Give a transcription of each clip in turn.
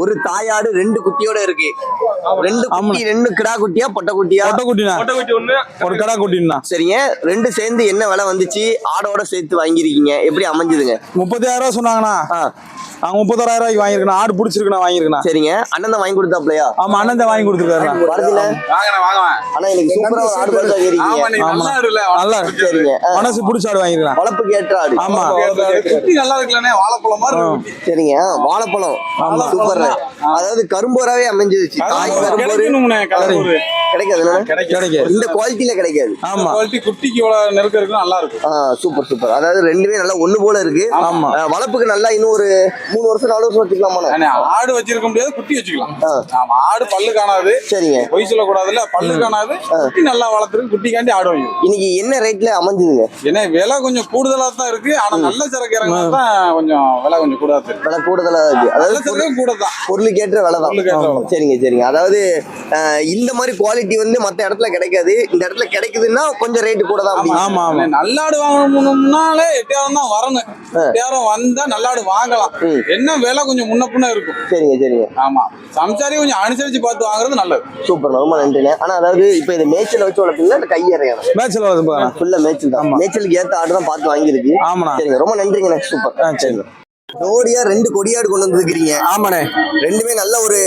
ஒரு தாயாடு ரெண்டு குட்டியோட இருக்கு. ரெண்டு குட்டி ரெண்டு கிடா குட்டியா பொட்டை குட்டியா? கொட்டை குட்டினா குட்டி ஒண்ணு ஒரு கடா குட்டினா சரிங்க. ரெண்டு சேர்ந்து என்ன விலை வந்துச்சு? ஆடோட சேர்த்து வாங்கியிருக்கீங்க. எப்படி அமைஞ்சதுங்க? முப்பத்தாயிரம் ரூபா சொன்னாங்கண்ணா. ஆ நாங்க முப்பத்தாயிரம் ரூபாய்க்கு வாங்கியிருக்கேன் ஆடு பிடிச்சிருக்கு நான் வாங்கியிருக்கேன் சரிங்க. அண்ணன் தான் வாங்கி கொடுத்தாப்லையா ஆமா அண்ணன் தான் வாங்கி கொடுத்துருக்காரு வரதுல வாங்கினேன் வாங்குவேன் ஆனா எனக்கு சூப்பரா ஒரு ஆடு ஆமா நல்லா சரிங்க. மனசு பிடிச்ச ஆடு வாங்கியிருக்கேன் வளர்ப்புக்கு ஏற்ற ஆடு. ஆமா. குட்டி நல்லா இருக்குல்லண்ணே வாழைப்பழம் மாதிரி. சரிங்க. வாழைப்பழம். சூப்பர் அதாவது கரும்போராவே அமைஞ்சிருச்சு. தாய் கரும்போரு. கிடைக்காது இந்த குவாலிட்டியில கிடைக்காது. ஆமா. குவாலிட்டி குட்டிக்கு இவ்வளவு நெருக்கம் இருக்கு நல்லா இருக்கும். Super super. அதாவது ரெண்டுமே நல்லா ஒண்ணு போல இருக்கு. ஆமா. வளர்ப்புக்கு நல்லா இன்னும் ஒரு மூணு வருஷம் நாலு வருஷம் வச்சுக்கலாமா ஆடு வச்சிருக்க முடியாது குட்டி வச்சுக்கலாம். ஆடு பல்லு காணாது. சரிங்க. பொய் சொல்லக்கூடாதுல்ல பல்லு காணாது. குட்டி நல்லா வளர்த்துருக்கு குட்டிக்காண்டி ஆடு வாங்கி இன்னைக்கு என்ன ரேட்ல அமைஞ்சதுங்க? ஏன்னா விலை கொஞ்சம் கூடுதலா தான் இருக்கு. ஆனா நல்ல சரக்கு இறங்கினா தான் கொஞ்சம் விலை கொஞ்சம் கூடாது இருக்கு விலை கூடுதலா இருக்கு. அதாவது சரக்கு கூட தான். பொருளுக்கு ஏற்ற விலை தான். சரிங்க சரிங்க. அதாவது இந்த மாதிரி குவாலிட்டி வந்து மத்த இடத்துல கிடைக்காது. இந்த இடத்துல கிடைக்குதுன்னா கொஞ்சம் ரேட்டு கூட தான். ஆமா ஆமா நல்லாடு வாங்கணும்னாலே எட்டாயிரம் தான் வரணும். எட்டாயிரம் வந்தா நல்லாடு வாங்கலாம். என்ன விலை கொஞ்சம் முன்ன பின்ன இருக்கும். சரிங்க சரிங்க. ஆமா. சம்சாரி கொஞ்சம் அனுசரிச்சு பார்த்து வாங்குறது நல்லது. சூப்பர் ரொம்ப நன்றிண்ணே. ஆனா அதாவது இப்போ இது மேய்ச்சல் வச்சு வளர்ப்பீங்களா இல்ல கையறையான மேட்ச்ல வருது பாருங்க ஃபுல்லா மேய்ச்சல் தான். மேய்ச்சலுக்கு ஏத்த ஆடு தான் பார்த்து வாங்கியிருக்கு. ஆமாண்ணா. சரிங்க ரொம்ப நன்றிங்கண்ணே. சூப்பர். ஆ, சரி. ஜோடியா ரெண்டு கொடியாடு கொண்டு வந்துருக்கீங்க ஆமாண்ணே. ரெண்டுமே நல்ல ஒரு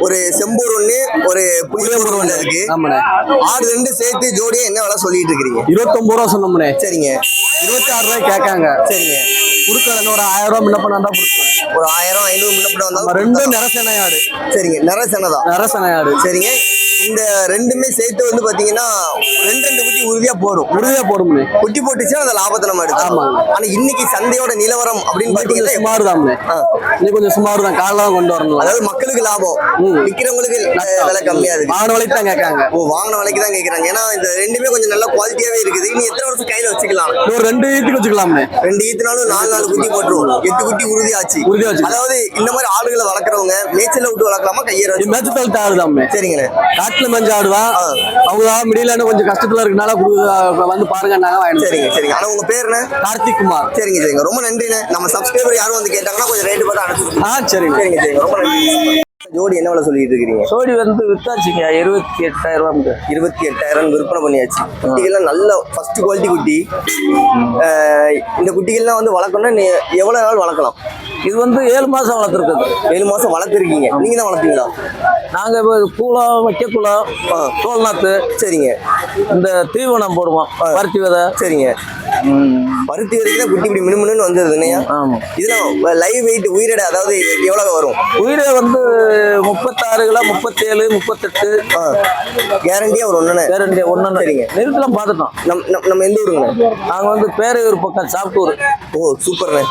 ஒரு செம்பூர் ஒண்ணு ஒரு புளியம்பூர் ஒண்ணு இருக்கு. ஆமாண்ணே. ஆடு ரெண்டு சேர்த்து ஜோடியா என்ன விலை சொல்லிட்டு இருக்கிறீங்க? இருபத்தொன்பது ரூபா சொன்னோம்ண்ணே. சரிங்க. இருபத்தி ஆறு ரூபாய் கேட்காங்க. சரிங்க. கொடுக்கல ஒரு ஆயிரம் ரூபாய் முன்ன பண்ணா தான் கொடுக்குறேன் ஒரு ஆயிரம் ஐநூறு முன்னப்பட நம்ம வந்தாலும் ரெண்டும் நிறசனை ஆடு. சரிங்க நிறசனை தான். நிறசனை ஆடு. சரிங்க. இந்த ரெண்டுமே சேர்த்து வந்து பாத்தீங்கன்னா ரெண்டு ரெண்டு குட்டி உறுதியா போடும். உறுதியா போடும்ண்ணே குட்டி போட்டுச்சுன்னா அந்த லாபத்தை நம்ம எடுக்கலாம். ஆனா இன்னைக்கு சந்தையோட நிலவரம் அப்படின்னு பாத்தீங்கன்னா சுமார் ஆ. இன்னைக்கு கொஞ்சம் சுமார் தான் காலைல தான் கொண்டு வரணும். அதாவது மக்களுக்கு லாபம். அஹ், விலை கம்மியா இருக்கு. வாங்கின விலைக்கு தான் கேட்காங்க ஓ வாங்கின விலைக்கு தான் கேக்குறாங்க ஏன்னா இந்த ரெண்டுமே கொஞ்சம் நல்ல குவாலிட்டியாவே இருக்குது. இனி எத்தனை வருஷம் கையில வச்சுக்கலாம்? ஒரு ரெண்டு வீட்டுக்கு வச்சுக்கலாம்ண்ணே ரெண்டு ஈத்துனாலும் நாலு நாலு குட்டி போட்டுருவோம். எட்டு குட்டி உறுதியாச்சு உறுதியா வச்சுக்கலாம். அதாவது இந்த மாதிரி ஆடுகளை வளர்க்குறவங்க மேய்ச்சல்ல விட்டு வளர்க்கலாமா கையற இது மேட்ச் தவிர்த்து ஆடு தான்ண்ணே சரிங்கண்ணே காட்டுல மஞ்சள் ஆடுதான் ஆ. அவங்க முடியலன்னு கொஞ்சம் கஷ்டத்துல இருக்கனால வந்து பாருங்கன்னாங்க வாங்கிட்டு சரிங்க சரிங்க. ஆனா உங்க பேர் என்ன? கார்த்திக் குமார். சரிங்க சரிங்க. ரொம்ப நன்றிண்ணே. நம்ம சப்ஸ்கிரைபர் யாரும் வந்து கேட்டாங்கன்னா கொஞ்சம் ரேட்டு பார்த்து அனுப்பிச்சு ஆ சரிங்க சரிங்க சரிங்க. ரொம்ப நன்றி. ஜோடி என்ன விலை சொல்லிட்டு இருக்கிறீங்க? சோடி வந்து வித்தாச்சுங்க இருபத்தி எட்டாயிரம் ரூபாய் இருபத்தி எட்டாயிரம் விற்பனை பண்ணியாச்சு. குட்டிகள்லாம் நல்ல ஃபர்ஸ்ட் குவாலிட்டி குட்டி. இந்த குட்டிகள்லாம் வந்து வளர்க்கணும்னா நீ எவ்வளவு நாள் வளர்க்கலாம்? இது வந்து ஏழு மாசம் வளர்த்துருக்குது. ஏழு மாசம் வளர்த்துருக்கீங்க. நீங்க தான் வளர்ப்பீங்களா? நாங்க இப்போ கூலம் வைக்கக்கூலம் ஆ. தோல் நாத்து சரிங்க. இந்த தீவனம் போடுவோம். பருத்தி விதை. சரிங்க. பருத்தி வரைக்கும் குட்டி இப்படி மினுமினு வந்தது இல்லையா ஆமா. இதெல்லாம் லைவ் வெயிட் உயிரிட அதாவது எவ்வளவு வரும்? உயிரே வந்து முப்பத்தாறு கிலோ முப்பத்தேழு முப்பத்தெட்டு. கேரண்டியா ஒரு ஒண்ணுண்ணே வேற ஒன்னு சரிங்க. நெருக்கெல்லாம் பார்த்துட்டோம் நம் நம்- நம்ம எந்த ஊருங்கண்ணே நாங்க வந்து பேரையூர் பக்கம் சாப்பிட்டூர் ஓ சூப்பர்ண்ணே.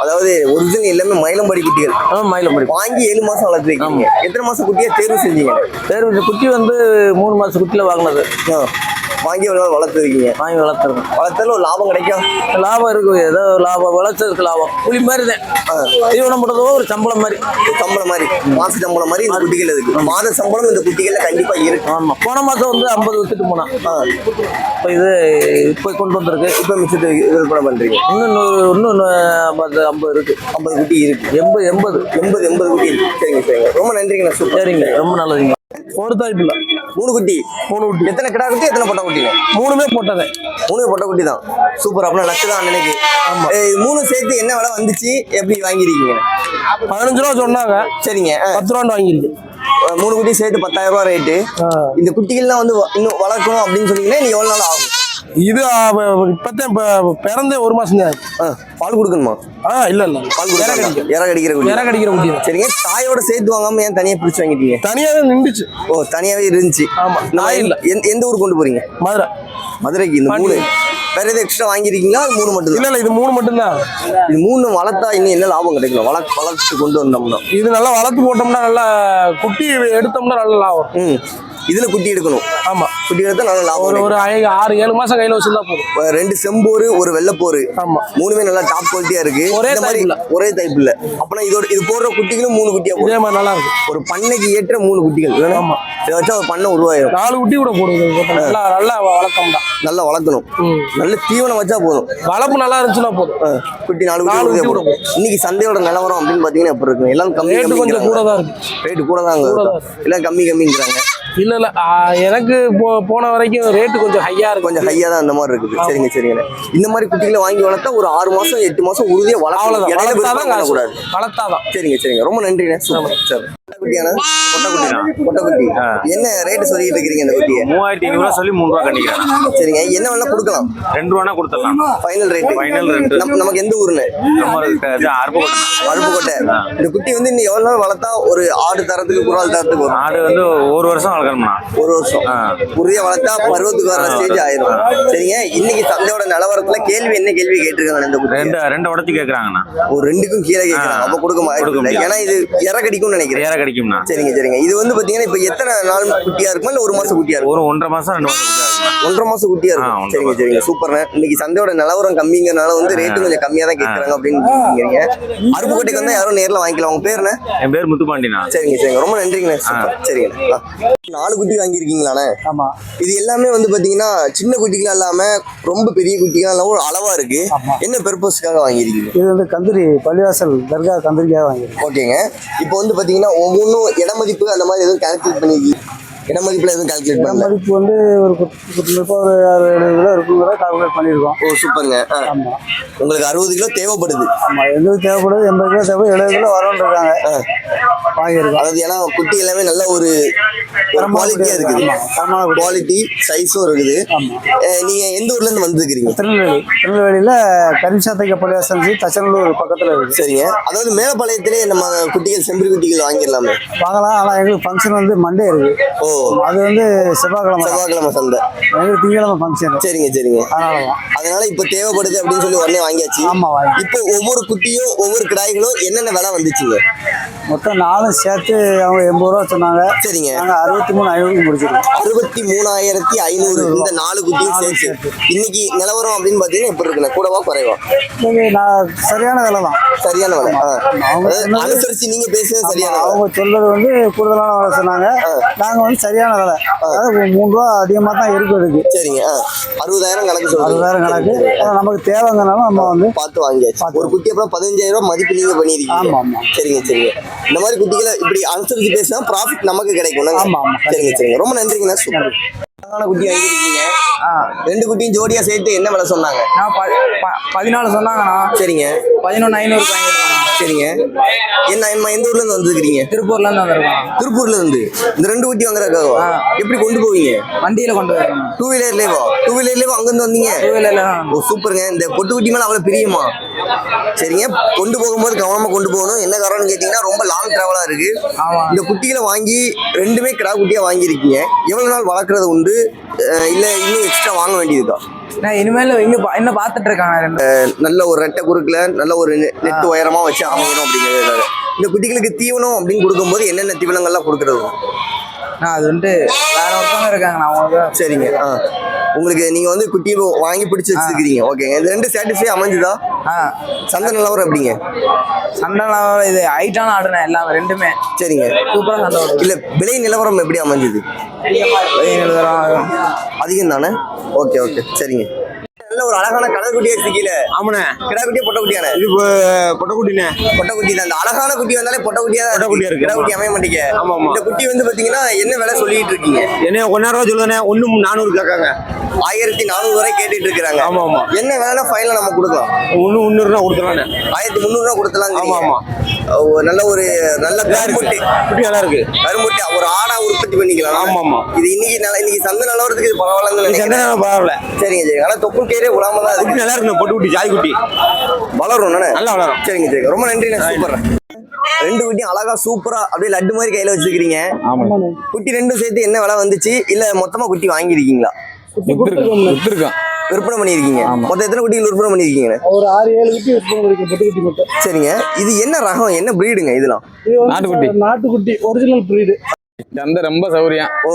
அதாவது ஒரிஜினல் எல்லாமே மயிலம்பாடி குட்டிகள். ஆ மயிலம்படி. வாங்கி ஏழு மாசம் வளர்த்துருக்கீங்க. எத்தனை மாசம் குட்டியா தேர்வு செஞ்சீங்க? இந்த குட்டி வந்து மூணு மாசம் குட்டியில வாங்கினது வாங்கி நாள் வளர்த்துருக்கீங்க. வாங்கி வளர்த்துருக்கோம். வளர்த்தாலும் ஒரு லாபம் கிடைக்கும்? லாபம் இருக்கு. ஏதோ லாபம் விளைச்சதுக்கு லாபம். புளி மாதிரி தான். தீவனம் போடுறதோ ஒரு சம்பளம் மாதிரி. சம்பளம் மாதிரி. மாச சம்பளம் மாதிரி இந்த குட்டிகள் இருக்கு. மாத சம்பளம் இந்த குட்டிகள்ல கண்டிப்பா இருக்கு. ஆமா. போன மாசம் வந்து ஐம்பது வித்துட்டு போனான். ஆ, இப்போ இது இப்போ கொண்டு வந்திருக்கு. இப்ப மிச்சத்தை விற்பனை பண்றீங்க. இன்னும் இன்னும் ஐம்பது ஐம்பது இருக்கு. ஐம்பது குட்டி இருக்கு. எண்பது எண்பது. எண்பது எண்பது குட்டி இருக்கு. சரிங்க சரிங்க. ரொம்ப நன்றிங்கண்ணா சூப்பர். சரிங்க. ரொம்ப நல்லதுங்க. ஒரு தாய்ப்பு இல்லை மூணு குட்டி. மூணு குட்டி. எத்தனை கிடா குட்டி எத்தனை பொட்டை குட்டிங்க? மூணுமே போட்டதே மூணு பொட்டை குட்டி தான். சூப்பர் அப்படின்னா நச்சு தான் அண்ணனுக்கு இது மூணு சேர்த்து என்ன விலை வந்துச்சு? எப்படி வாங்கிருக்கீங்க பதினஞ்சு ரூபா சொன்னாங்க. சரிங்க. பத்து ரூபான்னு வாங்கிருக்கு மூணு குட்டி சேர்த்து பத்தாயிரம் ரூபாய் ரேட்டு. இந்த குட்டிகள்லாம் வந்து இன்னும் வளர்க்கணும் அப்படின்னு சொன்னீங்கன்னா நீ எவ்வளவு நாள் ஆகும்? இது இப்பத்தான் இப்போ பிறந்தே ஒரு மாசம் தான். பால் கொடுக்கணுமா? ஆ இல்ல இல்ல பால் கொடுக்கணும்? இற கடிக்கிற குட்டி இற கடிக்கிற குட்டி. சரிங்க. தாயோட சேர்த்து வாங்காம ஏன் தனியா பிரிச்சு வாங்கிட்டீங்க? தனியாவே நின்றுச்சு. ஓ தனியாவே இருந்துச்சு. ஆமா, நம்ம நாய் இல்ல. எந்த- ஊர் கொண்டு போறீங்க? மதுரை. மதுரைக்கு இந்த மூணு. வேற எதுவும் எக்ஸ்ட்ரா வாங்கிருக்கீங்களா அது மூணு மட்டும் இல்ல இல்ல இது மூணு மட்டும்தான். இது மூணு வளர்த்தா இன்னும் என்ன லாபம் கிடைக்கும் வளர்த்து வளர்த்து கொண்டு வந்தோம்னா. இது நல்லா வளர்த்து போட்டோம்னா நல்லா குட்டி எடுத்தோம்னா நல்லா லாபம். ம். இதுல குட்டி எடுக்கணும். ஆமா. குட்டி எடுத்தா நல்ல லாபம் ஒரு ஆறு ஏழு மாசம் கையில வச்சிருந்தா போதும். ரெண்டு செம்போரு ஒரு வெள்ளைப்போரு. ஆமா. மூணுமே நல்லா டாப் குவாலிட்டியா இருக்கு. ஒரே மாதிரி. ஒரே டைப் இல்ல அப்பனா இதோட இது போடுற குட்டிகளும் மூணு குட்டியா போடும். இதே மாதிரி நல்லா இருக்கு. ஒரு பண்ணைக்கு ஏற்ற மூணு குட்டிகள். ஆமா. இதை வச்சா ஒரு பண்ணை உருவாயிரும். நாலு குட்டி கூட போடுது நல்லா நல்லா வளர்க்கம் தான். நல்லா வளர்க்கணும். நல்ல தீவனம் வச்சா போதும். வளர்ப்பு நல்லா இருந்துச்சுன்னா போதும். குட்டி நாலு நாலு குட்டி போடும் இன்னைக்கு சந்தையோட நிலவரம் அப்படின்னு பாத்தீங்கன்னா எப்படி இருக்கு எல்லாம் கம்மி கொஞ்சம் கூட தான் இருக்கு. ரேட்டு கூட தான் கூட தான் எல்லாம் கம்மி கம்மிங்கிறாங்க. இல்ல இல்ல ஆ, எனக்கு போ- போன வரைக்கும் ரேட்டு கொஞ்சம் ஹையா இருக்கு. கொஞ்சம் ஹையா தான் அந்த மாதிரி இருக்குது. சரிங்க சரிங்க. இந்த மாதிரி குட்டிகளை வாங்கி வளர்த்தா ஒரு ஆறு மாசம் எட்டு மாசம் உறுதியா வளர்க்கணும் அவ்வளவுதான். இடையில வளர்த்தாதான் சரிங்க சரிங்க. ரொம்ப நன்றிண்ணே. சார். குட்டியான? என்ன ரேட்டு சொல்லிட்டு இருக்கிறீங்க இந்த குட்டியை? மூவாயிரத்தி ஐநூறுவா சொல்லி மூணு ரூபா கண்டிக்கிறேன் சரிங்க. என்ன வேணா கொடுக்கலாம். ரெண்டு கொடுத்துடலாம். Final rate. நமக்கு எந்த அருப்புக்கோட்டை. அருப்புக்கோட்டை. இந்த குட்டி வந்து இன்னும் எவ்வளவு நாள் வளர்த்தா ஒரு ஆடு தரத்துக்கு குரால் தரத்துக்கு வரும்? ஆடு வந்து ஒரு வருஷம் வளர்க்கணும்னா ஒரு வருஷம். உறுதியா வளர்த்தா பருவத்துக்கு வர ஸ்டேஜ் ஆயிரும். சரிங்க. இன்னைக்கு சந்தையோட நிலவரத்துல கேள்வி என்ன கேள்வி கேட்டிருக்காங்க இந்த குட்டி ரெண்டு ரெண்டு உடச்சி கேட்குறாங்கண்ணா ஒரு ரெண்டுக்கும் கீழே ஆ. அப்ப கொடுக்க மாட்டேன். ஏன்னா இது இற கடிக்கும்னு நினைக்கிறேன். வேற கிடைக்கும்ண்ணா சரிங்க சரிங்க. இது வந்து பாத்தீங்கன்னா இப்ப எத்தனை நாள் குட்டியா இருக்குமா? இல்ல ஒரு மாசம் குட்டியா இருக்கும்? ஒரு ஒன்றரை மாசம் ரெண்டு மாசம் குட்டியா இருக்குண்ணா. ஒன்றரை மாசம் குட்டியா இருக்கும். சரிங்க. சரிங்க. சூப்பர்ண்ணே. இன்னைக்கு சந்தையோட நிலவரம் கம்மிங்கிறனால வந்து ரேட்டு கொஞ்சம் கம்மியா தான் கேட்கறாங்க அப்படின்னு சொல்றீங்க அருப்புக்கோட்டைக்கு வந்தா யாரும் நேர்ல வாங்கிக்கலாம். உங்க பேர் என்ன? என் பேர் முத்துப்பாண்டிண்ணா. சரிங்க சரிங்க. ரொம்ப நன்றிங்கண்ணே. சரிங்கண்ணே. நாலு குட்டி வாங்கியிருக்கீங்களாண்ணே? ஆமா. இது எல்லாமே வந்து பாத்தீங்கன்னா சின்ன குட்டிகளா இல்லாம ரொம்ப பெரிய குட்டிகளா இல்லாம ஒரு அளவா இருக்கு. என்ன பெர்பஸ்க்காக வாங்கியிருக்கீங்க? இது வந்து கந்திரி பள்ளிவாசல் தர்கா கந்திரிக்காக வாங்கிருக்கேன் ஓகேங்க. இப்போ வந்து பாத்தீங்கன்னா ஒவ்வொன்றும் இட மதிப்பு அந்த மாதிரி எதுவும் கால்குலேட் பண்ணிருக்கீங்க இட மதிப்புல எதுவும் கால்குலேட் பண்ணல? மதிப்பு வந்து ஒரு குத்து ஒரு அறுபது எழுபது கிலோ இருக்குங்கிற கால்குலேட் பண்ணியிருக்கோம். ஓ சூப்பருங்க. ஆ. ஆமா. உங்களுக்கு அறுபது கிலோ தேவைப்படுது. ஆமா எங்களுக்கு தேவைப்படுது? எண்பது கிலோ தேவைப்படுது எழுபது கிலோ வரணும் இருக்காங்க. வாங்கியிருக்கோம். அதாவது ஏன்னா குட்டி எல்லாமே நல்ல ஒரு குவாலிட்டியா இருக்குது. ஆமா, தரமான குட்டி. குவாலிட்டி சைஸும் இருக்குது. ஆமா. அஹ் நீங்க எந்த ஊர்ல இருந்து வந்துருக்கீங்க திருநெல்வேலி. திருநெல்வேலியில கரிசாத்தைக்க பள்ளிவாசல் தச்சநல்லூர் பக்கத்துல இருக்கு. சரிங்க. அதாவது மேலப்பாளையத்திலே நம்ம குட்டிகள் செம்பரி குட்டிகள் வாங்கிடலாமே. வாங்கலாம். ஆனா எங்களுக்கு ஃபங்க்ஷன் வந்து மண்டே இருக்கு. ஓ அது வந்து செவ்வாய்க்கிழமை. செவ்வாய்க்கிழமை சந்தை. திங்கக்கிழமை ஃபங்க்ஷன் சரிங்க சரிங்க. அதனால தான். அதனால இப்ப தேவைப்படுது அப்படின்னு சொல்லி உடனே வாங்கியாச்சு. ஆமா இப்போ ஒவ்வொரு குட்டியும் ஒவ்வொரு கிடாய்களும் என்னென்ன விலை வந்துச்சுங்க? மொத்தம் நாலும் சேர்த்து அவங்க எண்பது ரூபா சொன்னாங்க. சரிங்க. நாங்க அறுபத்தி மூணு ஐநூறுக்கு முடிச்சிருக்கோம். அறுபத்தி மூணாயிரத்தி ஐநூறு இந்த நாலு குட்டியும் சேர்த்து. இன்னைக்கு நிலவரம் அப்படின்னு பாத்தீங்கன்னா எப்படி இருக்குண்ணே? கூடவா குறைவா? நான் சரியான விலை தான். சரியான விலை. அவங்க அனுசரிச்சு நீங்க பேசுறது சரியான அவங்க சொல்றது வந்து கூடுதலான விலை சொன்னாங்க. நாங்க வந்து சரியான விலை. அதாவது ஒரு மூணு ரூபா அதிகமா தான் இருக்கு அதுக்கு. சரிங்க. அறுபதாயிரம் கணக்கு அறுபதாயிரம் கணக்கு. நமக்கு தேவைங்கனாலும் நம்ம வந்து பார்த்து வாங்கியாச்சு. ஒரு குட்டி அப்புறம் பதினஞ்சாயிரம் ரூபாய் மதிப்பு நீங்க பண்ணிருக்கீங்க. ஆமா, ஆமா. சரிங்க சரிங்க. இந்த மாதிரி குட்டிகளை இப்படி அனுசரிச்சு பேசினா ப்ராஃபிட் நமக்கு கிடைக்கும். ஆமா, ஆமா. சரிங்க சரிங்க. ரொம்ப நன்றிங்கண்ணா. சூப்பர். அழகான குட்டி வாங்கியிருக்கீங்க. ரெண்டு குட்டியும் ஜோடியா சேர்த்து என்ன விலை சொன்னாங்க? நான் பதினாலு சொன்னாங்கண்ணா. சரிங்க. பதினொன்று ஐநூறுக்கு வாங்கியிருக்காங்க சரிங்க என்ன என்ன எந்த ஊர்ல இருந்து வந்துருக்கீங்க திருப்பூர்ல இருந்து வந்திருக்காங்க திருப்பூர்ல இருந்து. இந்த ரெண்டு குட்டி வாங்குறதுக்காக ஆ. எப்படி கொண்டு போவீங்க? வண்டியில கொண்டு வரணும். டூ வீலர்லேவா டூ வீலர்லேயே அங்கிருந்து வந்தீங்க? டூ வீலர்ல ஓ சூப்பருங்க. இந்த பொட்டு குட்டி மேல அவ்வளவு பிரியமா? சரிங்க. கொண்டு போகும்போது கவனமா கொண்டு போகணும். என்ன காரணம்னு கேட்டீங்கன்னா ரொம்ப லாங் டிராவலா இருக்கு. இந்த குட்டிகளை வாங்கி ரெண்டுமே கிடா குட்டியா வாங்கியிருக்கீங்க. எவ்வளவு நாள் வளர்க்குறது உண்டு? இல்ல இன்னும் எக்ஸ்ட்ரா வாங்க வேண்டியதுக்கா நான் இனிமேல் இன்னும் பா- இன்னும் பார்த்துட்டு இருக்காங்க நல்ல ஒரு ரெட்டை குறுக்குல நல்ல ஒரு நெ- நெட் உயரமா வச்சு அமையணும் அப்படிங்கிறதுக்காக இந்த குட்டிகளுக்கு தீவனம் அப்படின்னு கொடுக்கும்போது என்னென்ன தீவனங்கள்லாம் கொடுக்குறது? நான் அது வந்து வேற ஒருத்தவங்க இருக்காங்க நான் அவங்களுக்கு சரிங்க ஆ. உங்களுக்கு நீங்க வந்து குட்டி வாங்கி பிடிச்சி வச்சிருக்கீங்க ஓகேங்க இது ரெண்டு சாட்டிஸ்ஃபை அமைஞ்சுதா? ஆ. சந்தை நிலவரம் எப்படிங்க? சண்டைலாம் இது ஹைட்டான ஆடுனே எல்லாமே ரெண்டுமே. சரிங்க. சூப்பராக சண்டை இல்ல விலை நிலவரம் எப்படி அமைஞ்சது? தரம் அதிகம் தானே ஓகே ஓகே சரிங்க. நல்ல ஒரு அழகான கடல் குட்டியா இருக்கீல ஆமாண்ணே. பொட்டை குட்டியானே இது பொட்டக்குட்டிண்ணே. பொட்டை குட்டி தான். அந்த அழகான குட்டி வந்தாலே பொட்டை குட்டியா தான் பொட்டை குட்டியா இருக்கு. கிடா குட்டி அமைய மாட்டீங்க ஆமா, ஆமா. இந்த குட்டி வந்து பாத்தீங்கன்னா என்ன விலை சொல்லிட்டு இருக்கீங்க? என்ன ஒன்னாயிரம் ரூபா சொல்லுதானே ஒன்று நானூறு கேட்காங்க. ஆயிரத்தி நானூறு வரை கேட்டுட்டு இருக்கிறாங்க. ஆமா, ஆமா. என்ன வேலைனா ஃபைனல் நம்ம கொடுக்கலாம். ஒன்று முந்நூறுனா கொடுத்துருவானே ஆயிரத்தி முந்நூறு ரூபா கொடுத்தலாம் ஆமா, ஆமா. நல்ல ஒரு நல்ல கரும்புட்டி. குட்டி நல்லா இருக்கு. கரும்புட்டி ஒரு ஆடா உற்பத்தி பண்ணிக்கலாம். ஆமா, ஆமா. இது இன்னைக்கு நல்ல இன்னைக்கு சந்தை நிலவரத்துக்கு இது நினைக்கிறேன். சந்தை பரவாயில்ல. சரிங்க சரிங்க. ஆனா தொப்புள் கயிறே விடாம தான் இருக்கு. நல்லா இருக்குண்ணே பொட்டு குட்டி ஜாதி குட்டி. வளரும் நல்லா வளரும். சரிங்க சரிங்க. ரொம்ப நன்றி நான் சூப்பர் ரெண்டு குட்டியும் அழகா சூப்பரா அப்படியே லட்டு மாதிரி கையில வச்சிருக்கீங்க குட்டி ரெண்டும் சேர்த்து என்ன விலை வந்துச்சு? இல்ல மொத்தமா குட்டி வாங்கியிருக்கீங்களா? வித்துருக்கோம் விற்பனை பண்ணியிருக்கீங்க. மொத்தம் எத்தனை குட்டிகள் விற்பனை பண்ணியிருக்கீங்க ஒரு ஆறு ஏழு குட்டி விற்பனை இருக்கு பொட்டு குட்டி மட்டும். சரிங்க. இது என்ன ரகம்? என்ன பிரீடுங்க இதெல்லாம்? நாட்டுக்குட்டி. நாட்டுக்குட்டி ஒரிஜினல் பிரீடு சந்தை ரொம்ப சௌரியம் ஓ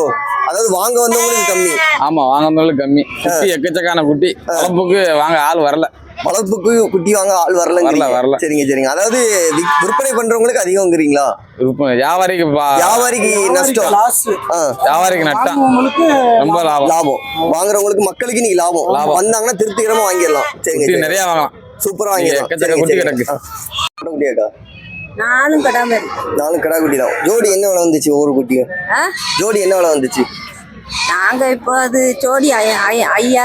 அதாவது வாங்க வந்தவங்களுக்கு கம்மி. ஆமா வாங்கினாலும் கம்மி. குட்டி எக்கச்சக்கான குட்டி. வளர்ப்புக்கு வாங்க ஆள் வரல. வளர்ப்புக்கு குட்டி வாங்க ஆள் வரல வரல. சரிங்க சரிங்க. அதாவது விற்பனை பண்றவங்களுக்கு அதிகங்கிறீங்களா? விற்பனை வியாபாரிக்கு பா- வியாபாரிக்கு நஷ்டம். வியாபாரிக்கு உங்களுக்கு ரொம்ப லாபம். லாபம். வாங்குறவங்களுக்கு மக்களுக்கு நீங்க லாபம். லாபம். வந்தாங்கன்னா திருப்திகரமா வாங்கிடலாம். சரிங்க. நிறைய வாங்கலாம். சூப்பரா வாங்கிடலாம். நானும் கடாம இருக்கு. நாலு கடா குட்டி தான். ஜோடி என்ன விலை வந்துச்சு ஒவ்வொரு குட்டியும்? ஜோடி என்ன விலை வந்துச்சு? நாங்க இப்போ அது ஜோடி ஐயா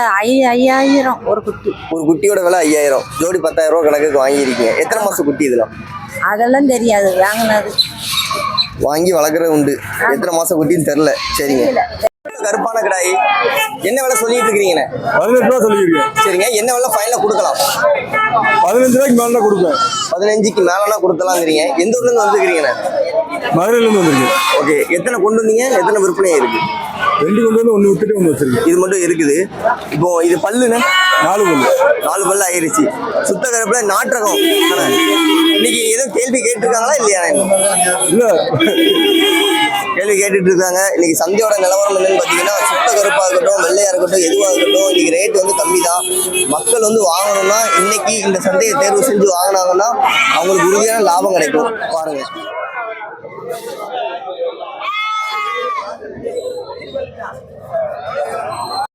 ஐ- ஐயாயிரம். ஒரு குட்டி. ஒரு குட்டியோட விலை ஐயாயிரம். ஜோடி பத்தாயிரம் ரூபாய் கணக்குக்கு வாங்கியிருக்கீங்க. எத்தனை மாசம் குட்டி இதெல்லாம் அதெல்லாம் தெரியாது வாங்கினது. வாங்கி வளர்க்குறது உண்டு. எத்தனை மாசம் குட்டின்னு தெரில சரிங்க. கருப்பான கடாய். என்ன விலை சொல்லிட்டு இருக்கிறீங்கண்ணே? பதினெட்டு ரூபா சொல்லியிருக்கேன். சரிங்க. என்ன விலை ஃபைனலாக கொடுக்கலாம்? பதினஞ்சு ரூபாய்க்கு மேலே கொடுப்பேன். பதினஞ்சுக்கு மேலனா கொடுத்தலாங்கிறீங்க எந்த ஊர்ல இருந்து வந்துருக்கிறீங்கண்ணே? மதுரையிலேருந்து வந்திருக்கேன். ஓகே. எத்தனை கொண்டு வந்தீங்க? எத்தனை விற்பனை இருக்கு? ரெண்டு கொண்டு வந்து ஒன்று விட்டுட்டு ஒன்று வச்சிருக்கேன் இது மட்டும் இருக்குது. இப்போ இது பல்லுண்ணே நாலு கொண்டு நாலு பல்லு ஆயிருச்சு சுத்த கருப்புல நாட்டகம் இன்னைக்கு எதுவும் கேள்வி கேட்டிருக்காங்களா இல்லையா? இல்லை. கேள்வி கேட்டுட்டு இருக்காங்க இன்னைக்கு சந்தையோட நிலவரம் என்னன்னு பார்த்தீங்கன்னா சுத்த கருப்பா இருக்கட்டும் வெள்ளையா இருக்கட்டும் எதுவா இருக்கட்டும் இன்னைக்கு ரேட் வந்து கம்மி தான் மக்கள் வந்து வாங்கணும்னா இன்னைக்கு இந்த சந்தையை தேர்வு செஞ்சு வாங்கினாங்கன்னா அவங்களுக்கு உறுதியான லாபம் கிடைக்கும். பாருங்க.